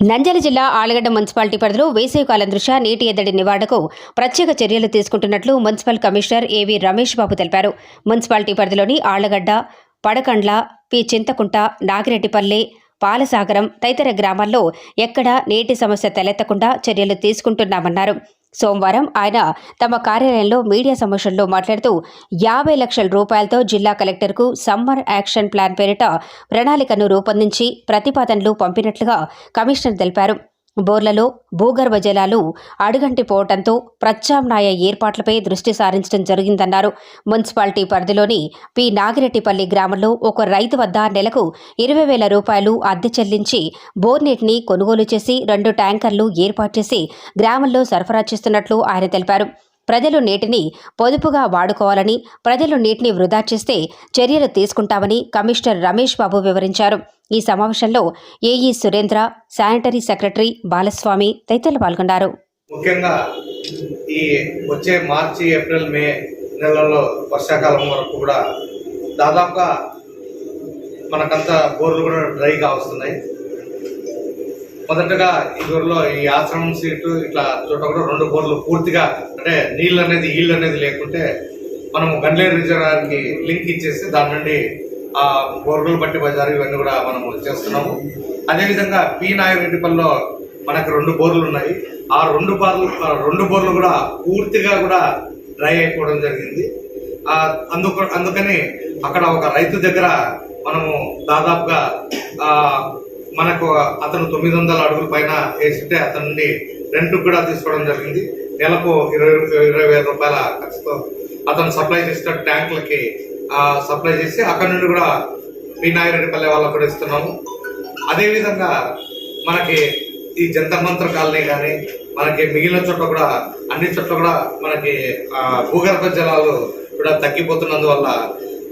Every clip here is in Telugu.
నంద్యాల జిల్లా ఆలగడ్డ మున్సిపాలిటీ పరిధిలో వేసవికాలం దృష్ట్యా నీటి ఎద్దడి నివారణకు ప్రత్యేక చర్యలు తీసుకుంటున్నట్లు మున్సిపల్ కమిషనర్ ఏవి రమేష్ బాబు తెలిపారు. మున్సిపాలిటీ పరిధిలోని ఆళ్ళగడ్డ పడకండ్ల పి చింతకుంట నాగిరెడ్డిపల్లి పాలసాగరం తదితర గ్రామాల్లో ఎక్కడా నీటి సమస్య తలెత్తకుండా చర్యలు తీసుకుంటున్నామన్నారు. సోమవారం ఆయన తమ కార్యాలయంలో మీడియా సమక్షంలో మాట్లాడుతూ యాభై లక్షల రూపాయలతో జిల్లా కలెక్టర్కు సమ్మర్ యాక్షన్ ప్లాన్ పేరిట ప్రణాళికను రూపొందించి ప్రతిపాదనలు పంపినట్లుగా కమిషనర్ తెలిపారు. బోర్లలో భూగర్భ జలాలు అడుగంటిపోవడంతో ప్రత్యామ్నాయ ఏర్పాట్లపై దృష్టి సారించడం జరిగిందన్నారు. మున్సిపాలిటీ పరిధిలోని పి. నాగిరెడ్డిపల్లి గ్రామంలో ఒక రైతు వద్ద నెలకు ఇరవై వేల రూపాయలు అద్దె చెల్లించి బోర్ నీటిని కొనుగోలు చేసి రెండు ట్యాంకర్లు ఏర్పాటు చేసి గ్రామంలో సరఫరా చేస్తున్నట్లు ఆయన తెలిపారు. ప్రజలు నీటిని పొదుపుగా వాడుకోవాలని ప్రజలు నీటిని వృధా చేస్తే చర్యలు తీసుకుంటామని కమిషనర్ రమేష్ బాబు వివరించారు. ఈ సమావేశంలో AE Surendra sanitary secretary Balaswamy తదితరులు పాల్గొన్నారు. ముఖ్యంగా ఈ వచ్చే మార్చి ఏప్రిల్ మే నెలల్లో వర్షాకాలం వరకు కూడా దాదాపుగా మనకంతా బోర్లు కూడా డ్రైగా వస్తున్నాయి. మొదటగా ఈ ఊరిలో ఈ ఆశ్రమం సీటు ఇట్లా చోట కూడా రెండు బోర్లు పూర్తిగా అంటే నీళ్ళు అనేది ఈళ్ళు అనేది లేకుంటే మనము గండ్లేరు రిజర్వాయర్కి లింక్ ఇచ్చేసి దాని నుండి ఆ బోర్లు బట్టి బజారు ఇవన్నీ కూడా మనము చేస్తున్నాము. అదేవిధంగా పి నాయరెడ్డిపల్లిలో మనకు రెండు బోర్లు ఉన్నాయి. ఆ రెండు బోర్లు ఆ రెండు బోర్లు కూడా పూర్తిగా కూడా డ్రై అయిపోవడం జరిగింది. అందుకు అందుకని అక్కడ ఒక రైతు దగ్గర మనము దాదాపుగా మనకు అతను తొమ్మిది వందల అడుగుల పైన వేసింటే అతన్ని నుండి రెంట్ కూడా తీసుకోవడం జరిగింది. నెలకు ఇరవై ఇరవై వేల రూపాయల ఖర్చుతో అతను సప్లై చేసిన ట్యాంకులకి సప్లై చేసి అక్కడ నుండి కూడా మీ నాగిరెడ్డిపల్లె వాళ్ళకు కూడా ఇస్తున్నాము. అదేవిధంగా మనకి ఈ జంతర్ మంతర్ కాలనీ కానీ మనకి మిగిలిన చోట్ల కూడా అన్ని చోట్ల కూడా మనకి భూగర్భ జలాలు కూడా తగ్గిపోతున్నందువల్ల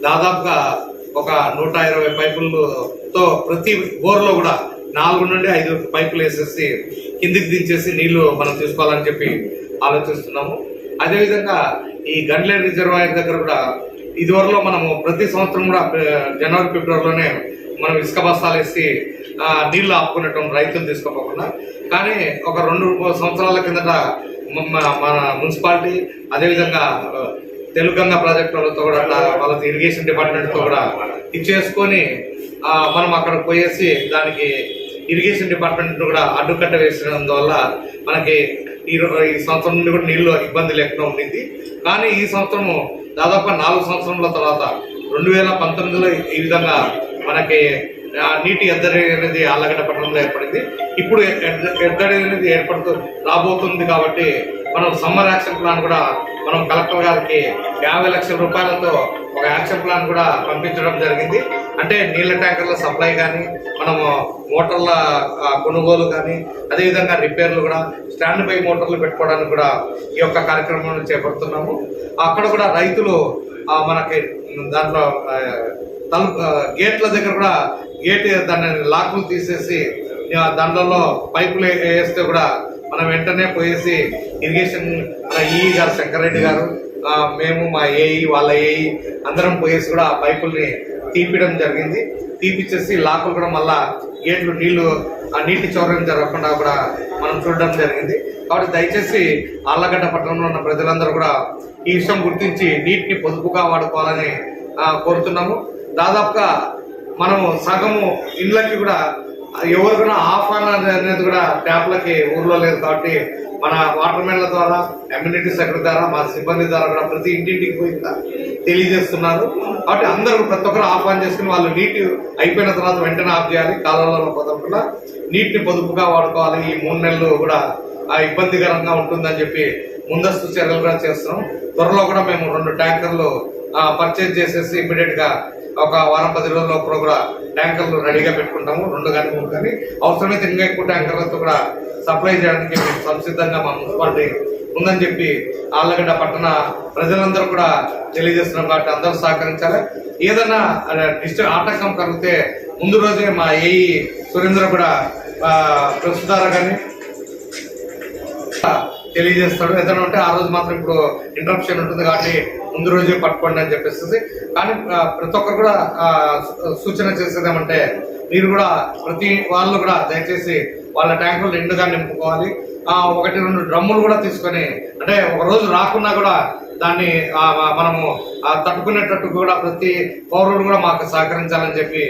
దాదాపుగా ఒక నూట ఇరవై పైపులతో ప్రతి బోర్లో కూడా నాలుగు నుండి ఐదు పైపులు వేసేసి కిందికి దించేసి నీళ్ళు మనం తీసుకోవాలని చెప్పి ఆలోచిస్తున్నాము. అదేవిధంగా ఈ గండ్లేరు రిజర్వాయర్ దగ్గర కూడా ఇదివరలో మనము ప్రతి సంవత్సరం కూడా జనవరి ఫిబ్రవరిలోనే మనం ఇసుక బస్తాలు వేసి నీళ్ళు ఆపుకునేటం రైతులు తీసుకోకుండా కానీ ఒక రెండు సంవత్సరాల కిందట మన మన మున్సిపాలిటీ అదేవిధంగా తెలుగంగ ప్రాజెక్ట్ వాళ్ళతో కూడా అట్లా వాళ్ళతో ఇరిగేషన్ డిపార్ట్మెంట్తో కూడా ఇచ్చేసుకొని మనం అక్కడ పోయేసి దానికి ఇరిగేషన్ డిపార్ట్మెంట్ కూడా అడ్డుకట్ట వేసినందువల్ల మనకి ఈ ఈ సంవత్సరం నుండి కూడా నీళ్ళు ఇబ్బంది లేకుండా ఉండింది. కానీ ఈ సంవత్సరము దాదాపు నాలుగు సంవత్సరాల తర్వాత రెండు వేల పంతొమ్మిదిలో ఈ విధంగా మనకి నీటి ఎద్దడి అనేది ఆలగడ్డ పట్టణంలో ఏర్పడింది. ఇప్పుడు ఎద్దడి అనేది ఏర్పడుతూ రాబోతుంది కాబట్టి మనం సమ్మర్ యాక్షన్ ప్లాన్ కూడా మనం కలెక్టర్ గారికి యాభై లక్షల రూపాయలతో ఒక యాక్షన్ ప్లాన్ కూడా పంపించడం జరిగింది. అంటే నీళ్ళ ట్యాంకర్ల సప్లై కానీ మనము మోటార్ల కొనుగోలు కానీ అదేవిధంగా రిపేర్లు కూడా స్టాండ్ బై మోటార్లు పెట్టుకోవడానికి కూడా ఈ యొక్క కార్యక్రమం చేపడుతున్నాము. అక్కడ కూడా రైతులు మనకి దాంట్లో ఆ, తలుపు గేట్ల దగ్గర కూడా గేట్ దాన్ని లాకులు తీసేసి దాంట్లో పైపులు వేస్తే కూడా మనం వెంటనే పోయేసి ఇరిగేషన్ మన ఈ గారు శంకరెడ్డి గారు మేము మా ఏఈ వాళ్ళ ఏఈ అందరం పోయేసి కూడా ఆ పైపుల్ని తీపియడం జరిగింది. తీపిచ్చేసి లాకులు కూడా మళ్ళా గేట్లు నీళ్ళు ఆ నీటి చౌర్యం జరగకుండా కూడా మనం చూడడం జరిగింది. కాబట్టి దయచేసి ఆళ్ళగడ్డ పట్టణంలో ఉన్న ప్రజలందరూ కూడా ఈ విషయం గుర్తించి నీటిని పొదుపుగా వాడుకోవాలని కోరుతున్నాము. దాదాపుగా మనము సగము ఇళ్ళకి కూడా ఎవరికైనా కూడా అనేది కూడా ట్యాప్లకి ఊర్లో లేదు కాబట్టి మన వాటర్ మెన్ల ద్వారా ఎమ్యూనిటీ సెక్రటరీ ద్వారా మా సిబ్బంది ద్వారా కూడా ప్రతి ఇంటింటికి పోయి తెలియజేస్తున్నారు. కాబట్టి అందరూ ప్రతి ఒక్కరు ఆఫ్ ఆన్ చేసుకుని వాళ్ళు నీటి అయిపోయిన తర్వాత వెంటనే ఆఫ్ చేయాలి. కాలంలో పొదకుండా నీటిని పొదుపుగా వాడుకోవాలి. ఈ మూడు నెలలు కూడా ఆ ఇబ్బందికరంగా ఉంటుందని చెప్పి ముందస్తు చర్యలు కూడా చేస్తున్నాం. త్వరలో కూడా మేము రెండు ట్యాంకర్లు పర్చేజ్ చేసేసి ఇమ్మీడియట్గా ఒక వారం పది రోజుల లోపల కూడా ట్యాంకర్లు రెడీగా పెట్టుకుంటాము రెండు కానీ మూడు కానీ. అవసరమైతే ఇంకా ఎక్కువ ట్యాంకర్లతో కూడా సప్లై చేయడానికి మేము సంసిద్ధంగా మా మున్సిపాలిటీ ఉందని చెప్పి ఆళ్ళగడ్డ పట్టణ ప్రజలందరూ కూడా తెలియజేస్తున్నాం కాబట్టి అందరూ సహకరించాలి. ఏదైనా డిస్టర్బ్ ఆటంకం కలిగితే ముందు రోజే మా ఏఈ సురేంద్ర కూడా ఆ, కానీ తెలియజేస్తాడు. ఏదైనా ఉంటే ఆ రోజు మాత్రం ఇప్పుడు ఇంటరప్షన్ ఉంటుంది కాబట్టి ముందు రోజే పట్టుకోండి అని చెప్పేసి కానీ ప్రతి ఒక్కరు కూడా సూచన చేసేది ఏమంటే మీరు కూడా ప్రతి వాళ్ళు కూడా దయచేసి వాళ్ళ ట్యాంకులు నిండుగా నింపుకోవాలి. ఒకటి రెండు డ్రమ్ములు కూడా తీసుకొని అంటే ఒక రోజు రాకున్నా కూడా దాన్ని మనము తట్టుకునేటట్టు కూడా ప్రతి పౌరుడు కూడా మాకు సహకరించాలని చెప్పి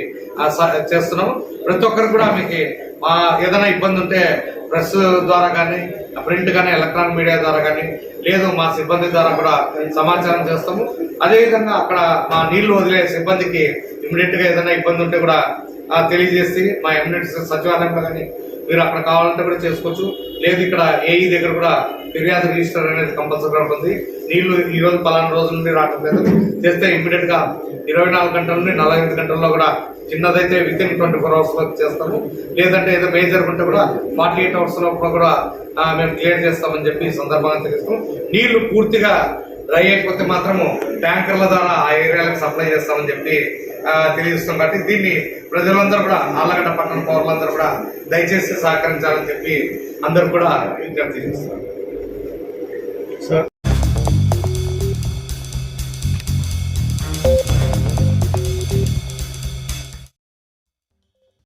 చేస్తున్నాము. ప్రతి ఒక్కరు కూడా మీకు మా ఏదైనా ఇబ్బంది ఉంటే ప్రెస్ ద్వారా కానీ ప్రింట్ కానీ ఎలక్ట్రానిక్ మీడియా ద్వారా కానీ లేదు మా సిబ్బంది ద్వారా కూడా సమాచారం చేస్తాము. అదేవిధంగా అక్కడ మా నీళ్ళు వదిలే సిబ్బందికి ఇమ్మీడియట్గా ఏదైనా ఇబ్బంది ఉంటే కూడా తెలియజేసి మా ఎమ్యూనిటీ సచివాలయంలో కానీ మీరు అక్కడ కావాలంటే కూడా చేసుకోవచ్చు. లేదు ఇక్కడ ఏఈ దగ్గర కూడా ఫిర్యాదు రిజిస్టర్ అనేది కంపల్సరీగా ఉంటుంది. నీళ్ళు ఈ రోజు పలానా రోజుల నుండి రావటం లేదు. చేస్తే ఇమీడియట్గా ఇరవై నాలుగు గంటల నుండి నలభై ఐదు గంటల్లో కూడా చిన్నదైతే విత్ ఇన్ ట్వంటీ ఫోర్ అవర్స్లో చేస్తాము. లేదంటే ఏదో మేజర్ ఉంటే కూడా ఫార్టీ ఎయిట్ అవర్స్ లోపల కూడా మేము క్లియర్ చేస్తామని చెప్పి ఈ సందర్భంగా తెలుస్తాం నీళ్ళు పూర్తిగా డ్రై అయిపోతే మాత్రము ట్యాంకర్ల ద్వారా ఆ ఏరియాలకు సప్లై చేస్తామని చెప్పి తెలియజేస్తాం కాబట్టి దీన్ని ప్రజలందరూ కూడా ఆళ్ళగడ్డ పట్టణ పౌరులందరూ కూడా దయచేసి సహకరించాలని చెప్పి అందరూ కూడా విజ్ఞప్తి చేస్తున్నారు.